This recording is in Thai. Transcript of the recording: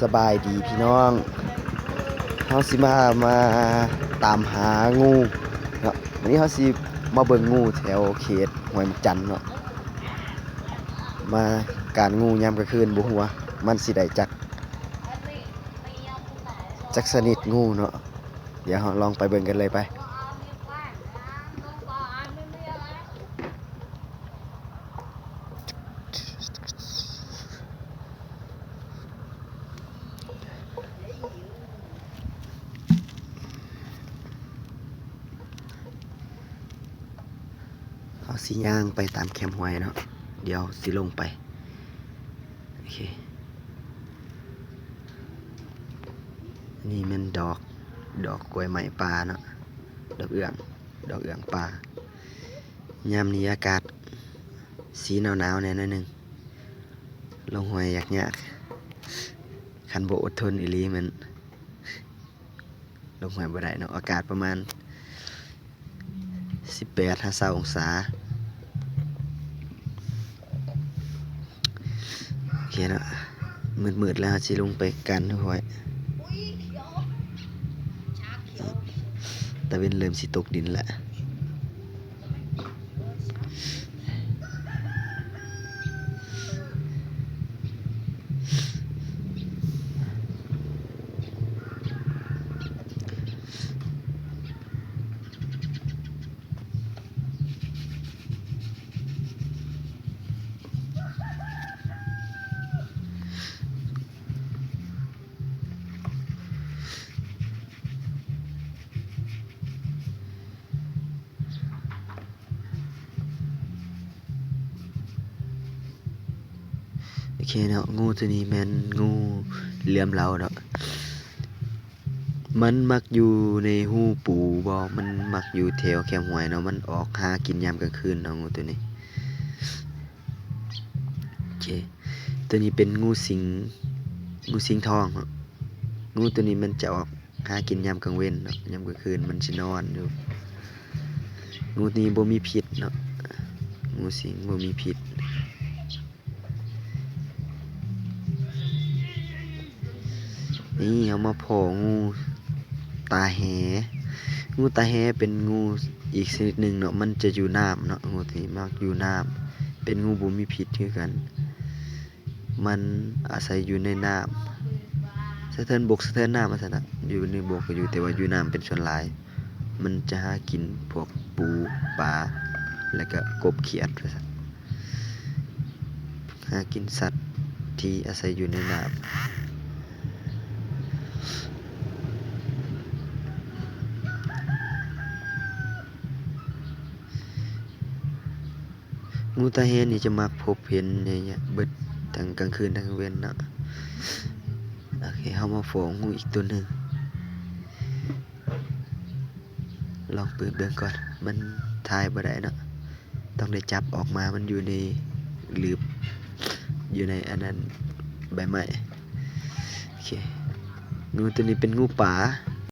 สบายดีพี่น้องเฮาสิมามาตามหางูเนาะวันนี้เฮาสิมาเบิ่งงูแถวเขตห้วยจันเนาะมาการงูยามกลางคืนบ่ฮู้ว่ามันสิได้จักจักสนิทงูเนาะเดี๋ยวเราลองไปเบิ่งกันเลยไป เอาสิย่างไปตามแคมหวยเนาะเดี๋ยวสิลงไป โอเค นี่มันดอกดอกกล้วยไม้ปลาเนาะดอกเอื้องดอกเอื้องปลายามนี้อากาศ สีหนาวๆแน่นอยหนึงลงหวยยากๆคันโบอดทนอีลีมันลงหวยบ่ได้เนาะอากาศประมาณ 18 50องศา เคเนาะมืดๆแล้วสิลงไปกันทุกคนตะเวนเริ่มสิตกดินแล้ว อเคเนาะงูตัวนี้แม่นงูเหลื่อมเราเนาะมันมักอยู่ในหูปูบ่มันมักอยู่แถวแคมหวยเนาะมันออกหากินยามกลางคืนเนาะงูตัวนี้โอเคตัวนี้เป็นงูสิงงูสิงทองเนาะงูตัวนี้มันจะออกหากินยามกลางเว้นเนาะยามกลางคืนมันสินอนอยู่งูตัวนี้บ่มีพิษเนาะงูสิงบ่มีพิษ นี่เอามาโผงูตาแหงูตาแหเป็นงูอีกชนิดหนึ่งเนาะมันจะอยู่น้ำเนาะงูที่มักอยู่น้ำเป็นงูบ่มีพิษคือกัน มันอาศัยอยู่ในน้ำสะเทินบกสะเทินน้ำมาซะนะอยู่ในบกก็อยู่แต่ว่าอยู่น้ำเป็นส่วนหลาย มันจะหากินพวกปูปลาแล้วก็กบเขียดหากินสัตว์ที่อาศัยอยู่ในน้ำ งูตาเฮนนี่จะมักพบเห็นเนี่ยเบิดทั้งกลางคืนทั้งกลางเว้นเนาะโอเคเฮามาฟ้องงูอีกตัวหนึ่งลองเปิดเบิ่งก่อน มันทายบ่ได้เนาะต้องได้จับออกมามันอยู่ในหลืบอยู่ในอันนั้นใบไม้โอเคงูตัวนี้เป็นงูป่า